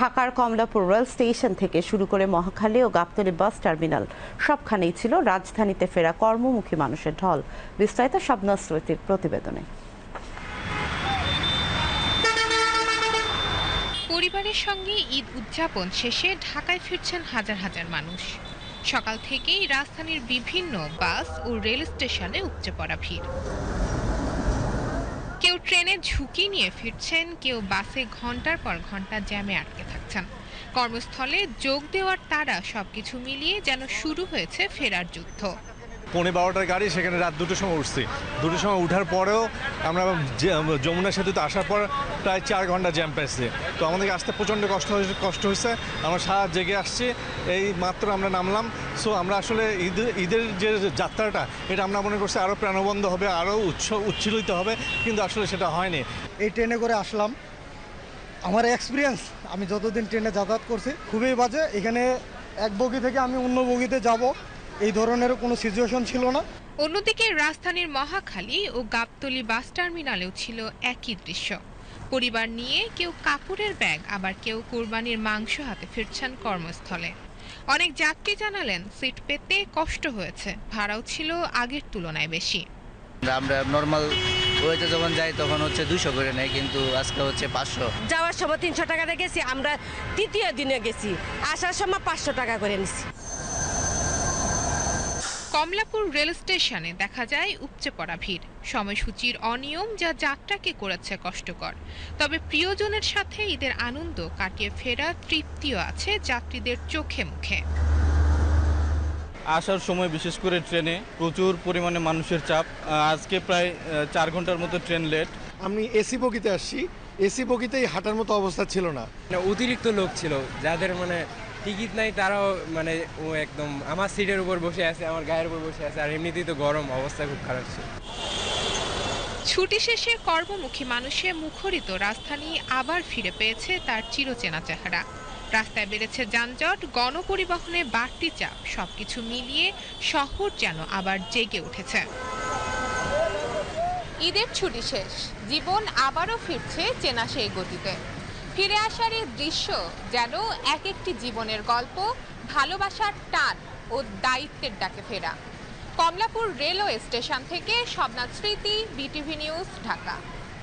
ঢাকার Kamalapur rail station থেকে শুরু করে মহাখালী ও গাবতলী বাস টার্মিনাল, সবখানেই ছিল রাজধানীতে ফেরা কর্মমুখী মানুষের ঢল। বিস্তারিত স্মৃতির প্রতিবেদনে। পরিবারের সঙ্গে ঈদ উদযাপন শেষে ঢাকায় ফিরছেন হাজার হাজার মানুষ। সকাল থেকেই রাজধানীর বিভিন্ন বাস ও রেল স্টেশনে উপচে পড়া ভিড়। ট্রেনে ঝুঁকি নিয়ে ফিরছেন কেউ বাসে ঘণ্টার পর ঘণ্টা জ্যামে আটকে থাকছেন। কর্মস্থলে যোগ দেওয়ার তারা সবকিছু মিলিয়ে যেন শুরু হয়েছে ফেরার যুদ্ধ। পৌনে বারোটার গাড়ি, সেখানে রাত দুটোর সময় উঠছি। দুটোর সময় উঠার পরেও আমরা যমুনা সেতুতে আসার পর প্রায় চার ঘণ্টা জ্যাম পেয়েছি। তো আমাদেরকে আসতে প্রচণ্ড কষ্ট হয়েছে কষ্ট হয়েছে। আমরা সারা জেগে আসছি, এই মাত্র আমরা নামলাম। সো আমরা আসলে ঈদের ঈদের যে যাত্রাটা, এটা আমরা মনে করছি আরও প্রাণবন্ধ হবে আরও উচ্ছ উচ্ছ্বলিত হবে, কিন্তু আসলে সেটা হয়নি। এই ট্রেনে করে আসলাম। আমার এক্সপিরিয়েন্স আমি যতদিন ট্রেনে যাতায়াত করছি, খুবই বাজে। এখানে এক বগি থেকে আমি অন্য বগিতে যাব। এই ধরনের কোনো সিচুয়েশন ছিল না। অন্যদিকে রাজধানীর মহাখালী ও গাবতলী বাস টার্মিনালেও ছিল একই দৃশ্য। পরিবার নিয়ে কেউ কাপড়ের ব্যাগ আবার কেউ কোরবানির মাংস হাতে ফিরছেন কর্মস্থলে। অনেক যাত্রী জানালেন সিট পেতে কষ্ট হয়েছে ভাড়াও ছিল আগের তুলনায় বেশি। আমরা নর্মাল ওয়েতে যখন যাই তখন হচ্ছে দুশো করে নেয় কিন্তু আজকে হচ্ছে পাঁচশো। যাওয়ার সময় তিনশো টাকাতে গেছি আমরা তৃতীয় দিনে গেছি আসার সময় পাঁচশো টাকা করে নিছি। কমলাপুর রেল স্টেশনে দেখা যায় উপচে পড়া ভিড়। সময়সূচির অনিয়ম যা যাত্রাকে করেছে কষ্টকর। তবে প্রিয়জনের সাথে ঈদের আনন্দ কাটিয়ে ফেরা তৃপ্তিও আছে যাত্রীদের চোখে মুখে। আসার সময় বিশেষ করে ট্রেনে প্রচুর পরিমাণে মানুষের চাপ। আজকে প্রায় চার ঘণ্টার মতো ট্রেন লেট। আমি এসি বগিতে আসছি। এসি বগিতেই হাঁটার মতো অবস্থা ছিল না। মানে অতিরিক্ত লোক ছিল যাদের মানে টিকিট নাই, তারাও মানে ও একদম আমার সিটের উপর বসে আছে, আমার গায়ের উপর বসে আছে, আর এমনিতেই তো গরম, অবস্থা খুব খারাপ ছিল। ছুটি শেষে কর্মমুখী মানুষে মুখরিত রাজধানী আবার ফিরে পেয়েছে তার চিরচেনা চেহারা। রাস্তায় বেড়েছে যানজট, গণপরিবহনে বাড়তি চাপ, সবকিছু মিলিয়ে শহর যেন আবার জেগে উঠেছে। ঈদের ছুটি শেষ, জীবন আবারও ফিরছে চেনা সেই গতিতে। ফিরে আসার এই দৃশ্য যেন এক একটি জীবনের গল্প, ভালোবাসার টান ও দায়িত্বের ডাকে ফেরা। কমলাপুর রেলওয়ে স্টেশন থেকে স্বপ্নাথ স্মৃতি, বিটিভি নিউজ, ঢাকা।